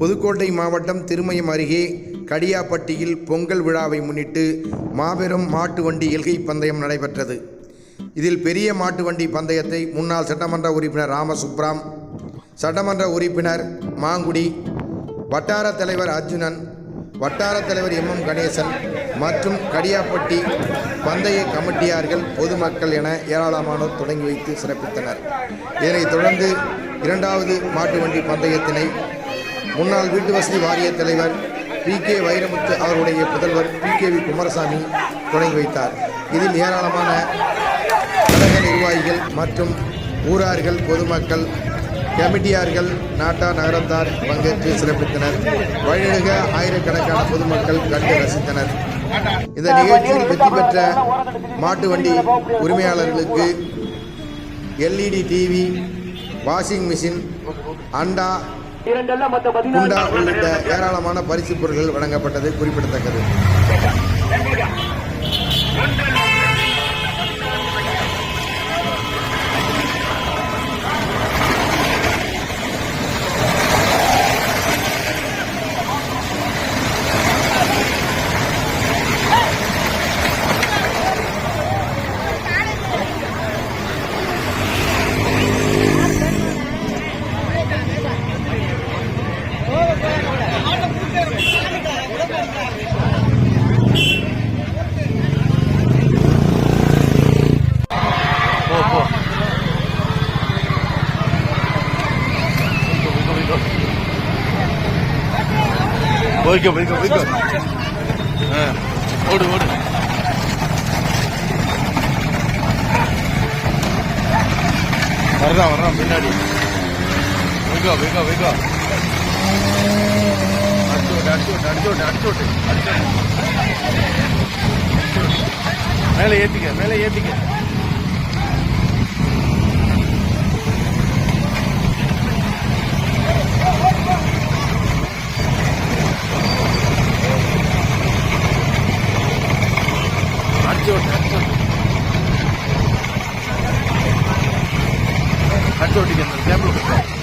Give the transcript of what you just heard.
புதுக்கோட்டை மாவட்டம் திருமயம் அருகே கடியாப்பட்டியில் பொங்கல் விழாவை முன்னிட்டு மாபெரும் மாட்டு வண்டி எல்கை பந்தயம் நடைபெற்றது. இதில் பெரிய மாட்டு வண்டி பந்தயத்தை முன்னாள் சட்டமன்ற உறுப்பினர் ராமசுப்ராம் சட்டமன்ற உறுப்பினர் மாங்குடி வட்டார தலைவர் அர்ஜுனன் வட்டார தலைவர் எம். எம். கணேசன் மற்றும் கடியாப்பட்டி பந்தய கமிட்டியார்கள் பொதுமக்கள் என ஏராளமானோர் தொடங்கி வைத்து சிறப்பித்தனர். இதனைத் தொடர்ந்து இரண்டாவது மாட்டு வண்டி பந்தயத்தினை முன்னாள் வீட்டு வசதி வாரிய தலைவர் பி கே வைரமுத்து அவருடைய புதல்வர் பி கே வி குமாரசாமி தொடங்கி வைத்தார். இதில் ஏராளமான கழக நிர்வாகிகள் மற்றும் ஊரார்கள் பொதுமக்கள் கமிட்டியார்கள் நாட்டார் நகரத்தார் பங்கேற்று சிறப்பித்தனர். வழிநெடுக ஆயிரக்கணக்கான பொதுமக்கள் கண்டு ரசித்தனர். இந்த நிகழ்ச்சியில் வெற்றி பெற்ற மாட்டு வண்டி உரிமையாளர்களுக்கு எல்இடி டிவி வாஷிங் மிஷின் அண்டா இரண்டல்ல மொத்த பதினாறு உள்ளிட்ட ஏராளமான பரிசு பொருட்கள் வழங்கப்பட்டது குறிப்பிடத்தக்கது. போய்க்கோ போய்க்கோ போய்க்கோ. ஓடு ஓடு. வர்றான் வர்றான் பின்னாடி. போய்க்கோ போய்க்கோ போய்க்கோ. அடிச்சு விட்டு அடிச்சு விட்டு அடிச்சு விட்டு அடிச்சு விட்டு அடிச்சு மேலே ஏற்றிக்க மேலே ஏற்றிக்க ചോദിക്കുന്നത് ഞാൻ വിളിക്കാം